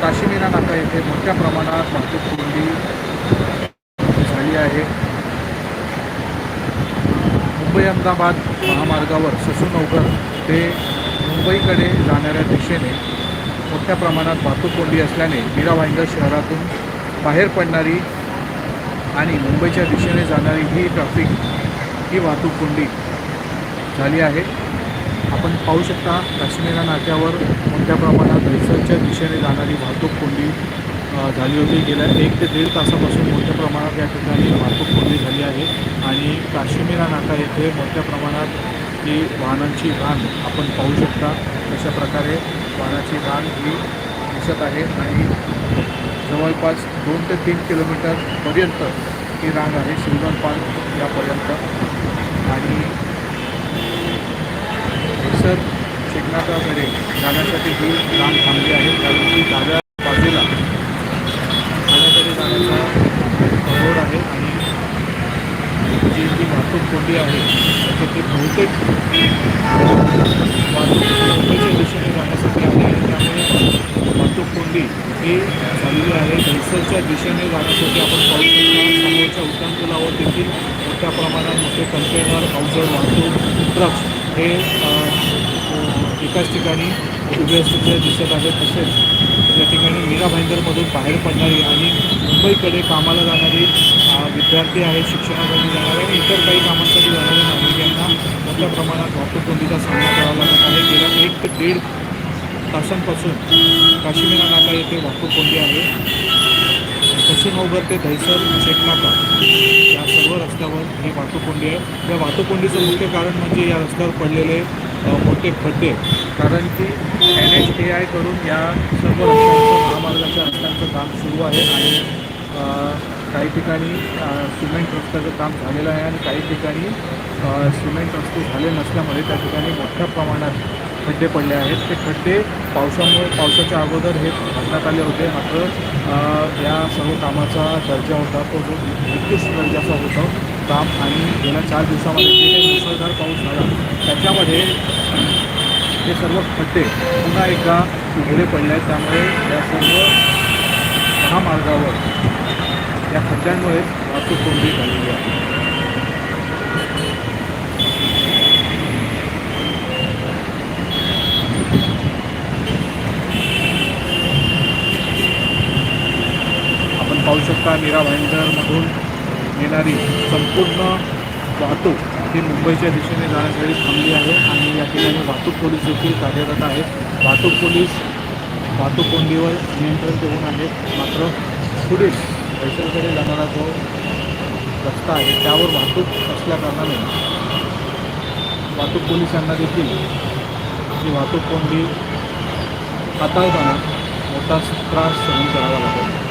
काशीमीरा नाका येथे मोठ्या प्रमाणात वाहतूक कोंडी झाली आहे. मुंबई अहमदाबाद महामार्गावर ससूनगर ते मुंबईकडे जाणाऱ्या दिशेने मोठ्या प्रमाणात वाहतूक कोंडी असल्याने मीरा भाईंदर शहरातून बाहेर पडणारी आणि मुंबईच्या दिशेने जाणारी ही ट्रॅफिक ही वाहतूक कोंडी झाली आहे. आपण पाहू शकता काश्मीरा नाक्यावर मोठ्या प्रमाणात रिसर्चच्या दिशेने जाणारी वाहतूक कोंडी झाली होती. गेल्या एक ते दीड तासापासून मोठ्या प्रमाणात या ठिकाणी वाहतूक कोंडी झाली आहे आणि काश्मीरा नाका येथे मोठ्या प्रमाणात ही वाहनांची घाण आपण पाहू शकता. अशा प्रकारे वाहनाची घाण ही दिसत आहे आणि जवळपास दोन ते तीन किलोमीटरपर्यंत ही रांग आहे. श्रीधर पार्क यापर्यंत. आणि सर शिकनाथाकडे जाण्यासाठी ही लांब थांबली आहे. कारण की डाव्या बाजूला ठाण्याकडे जाण्याचा रोड आहे आणि जी जी वाहतूक कोंडी आहे त्याच्यातली बहुतेक वाहतूक दिशेने जाण्यासाठी आहे. त्यामुळे वाहतूक कोंडी ही झालेली आहे. दहिसरच्या दिशेने जाण्यासाठी आपण पाहू शकता समोरच्या उड्डाणपुलावर देखील मोठ्या प्रमाणात मोठे कंटेनर अवजड वाहतूक ट्रक्स हे एकाच ठिकाणी उभे असलेले दिसत आहेत. तसेच या ठिकाणी मीरा भाईंदरमधून बाहेर पडणारी आणि मुंबईकडे कामाला जाणारी विद्यार्थी आहेत शिक्षणासाठी जाणारे आणि इतर काही कामांसाठी जाणारे नागरिकांना मोठ्या प्रमाणात वाहतूक कोंडीचा सामना करावा लागत आहे. गेल्या एक ते दीड तासांपासून काश्मीरा नाका येथे वाहतूक कोंडी आहे. पश्चिमोगर ते दहिसर शेटनाका या सर्व रस्त्यावर ही वाहतूक कोंडी आहे या वाहतूक कोंडीचं मुख्य कारण म्हणजे या रस्त्यावर पडलेले मोठे खड्डे. कारण की एन एच ए आय करून या सर्व रस्त्यांचं महामार्गाच्या रस्त्यांचं काम सुरू आहे आणि काही ठिकाणी सिमेंट रस्त्याचं काम झालेलं आहे आणि काही ठिकाणी सिमेंट रस्ते झाले नसल्यामुळे त्या ठिकाणी मोठ्या प्रमाणात खड्डे पडले आहेत. ते खड्डे पावसामुळे पावसाच्या अगोदर हे भरण्यात आले होते. मात्र या सर्व कामाचा दर्जा होता. तो जो निकृष्ट दर्जाचा होता काम आणि गेल्या चार दिवसामध्ये जे काही मुसळधार पाऊस झाला त्याच्यामध्ये हे सर्व खड्डे पुन्हा एकदा उघडे पडले आहेत. त्यामुळे या सर्व महामार्गावर या खड्ड्यांमुळे वाहतूक कोंडी झालेली आहे. आपण मीरा भाईंदरमधून येणारी संपूर्ण वाहतूक ही मुंबईच्या दिशेने जाण्यासाठी थांबली आहे आणि या ठिकाणी वाहतूक पोलीस देखील कार्यरत आहेत. वाहतूक पोलीस वाहतूक कोंडीवर नियंत्रण ठेवून आहेत. मात्र पुढे पैशाकडे जाणारा जो रस्ता आहे त्यावर वाहतूक असल्याकारणाने वाहतूक पोलिसांना देखील ही वाहतूक कोंडी हाताळताना मोठा त्रास सहन करावा लागतो